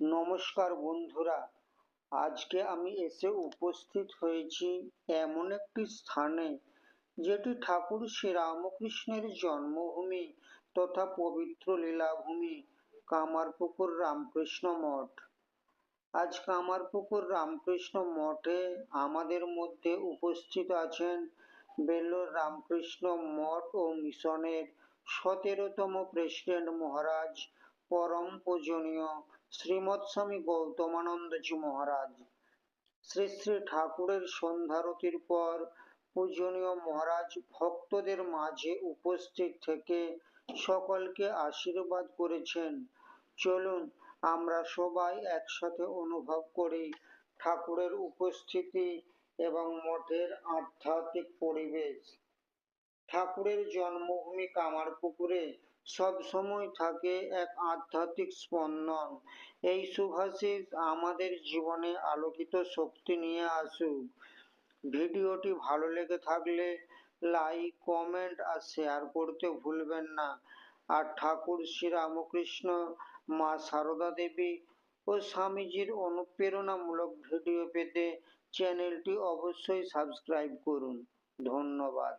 নমস্কার বন্ধুরা, আজকে আমি এসে উপস্থিত হয়েছি এমন একটি স্থানে যেটি ঠাকুর শ্রীরামকৃষ্ণের জন্মভূমি তথা পবিত্র লীলাভূমি কামারপুকুর রামকৃষ্ণ মঠ। আজ কামারপুকুর রামকৃষ্ণ মঠে আমাদের মধ্যে উপস্থিত আছেন বেলোর রামকৃষ্ণ মঠ ও মিশনের সতেরোতম প্রেসিডেন্ট মহারাজ পরম পূজনীয় শ্রীমৎ স্বামী গৌতমানন্দজি মহারাজ। শ্রী শ্রী ঠাকুরের সন্ধ্যারতির পর পূজনীয় মহারাজ ভক্তদের মাঝে উপস্থিত থেকে সকলকে আশীর্বাদ করেছেন। চলুন, আমরা সবাই একসাথে অনুভব করি ঠাকুরের উপস্থিতি এবং মঠের আধ্যাত্মিক পরিবেশ। ঠাকুরের জন্মভূমি কামারপুকুরে সব সময় থাকে এক আধ্যাত্মিক স্পন্দন। এই শুভাশিস আমাদের জীবনে আলোকিত শক্তি নিয়ে আসুক। ভিডিওটি ভালো লেগে থাকলে লাইক, কমেন্ট আর শেয়ার করতে ভুলবেন না। আর ঠাকুর শ্রীরামকৃষ্ণ মা সারদা দেবী ও স্বামীজির অনুপ্রেরণামূলক ভিডিও পেতে চ্যানেলটি অবশ্যই সাবস্ক্রাইব করুন। ধন্যবাদ।